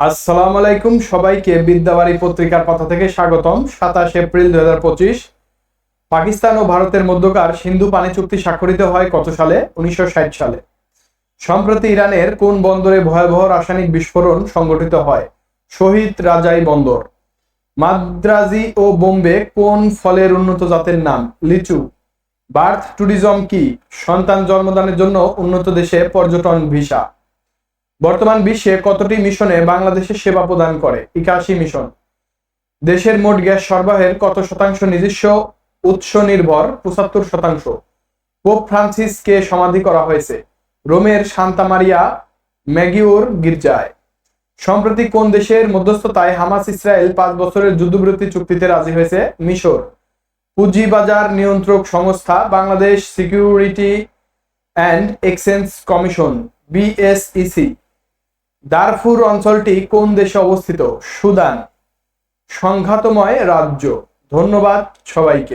আসসালামু আলাইকুম সবাইকে বিদ্যাবাড়ি পত্রিকার পথ থেকে স্বাগতম। সাতাশ এপ্রিল দুই হাজার পঁচিশ। পাকিস্তান ও ভারতের মধ্যকার সিন্ধু পানি চুক্তি স্বাক্ষরিত হয় কত সালে? উনিশশো ষাট সালে। সম্প্রতি ইরানের কোন বন্দরে ভয়াবহ রাসায়নিক বিস্ফোরণ সংঘটিত হয়? শহীদ রাজাই বন্দর। মাদ্রাজি ও বোম্বে কোন ফলের উন্নত জাতের নাম? লিচু। বার্থ ট্যুরিজম কি? সন্তান জন্মদানের জন্য উন্নত দেশে পর্যটন ভিসা। বর্তমান বিশ্বে কতটি মিশনে বাংলাদেশে সেবা প্রদান করে? একাশি মিশন। দেশের মোট গ্যাস সরবরাহের কত শতাংশ নিজস্ব? উৎস নির্ভর, পঁচাত্তর শতাংশ। পোপ ফ্রান্সিসকে সমাধি করা হয়েছে। রোমের সান্তা মারিয়া ম্যাগিওর গির্জায়। সম্প্রতি কোন দেশের মধ্যস্থতায় হামাস ইসরায়েল পাঁচ বছরের যুদ্ধবিরতি চুক্তিতে রাজি হয়েছে? মিশর। পুঁজিবাজার নিয়ন্ত্রক সংস্থা Bangladesh security and exchange commission, BSEC. Darfur অঞ্চলটি কোন দেশে অবস্থিত? সুদান। সংঘাতময় রাজ্য। ধন্যবাদ সবাইকে।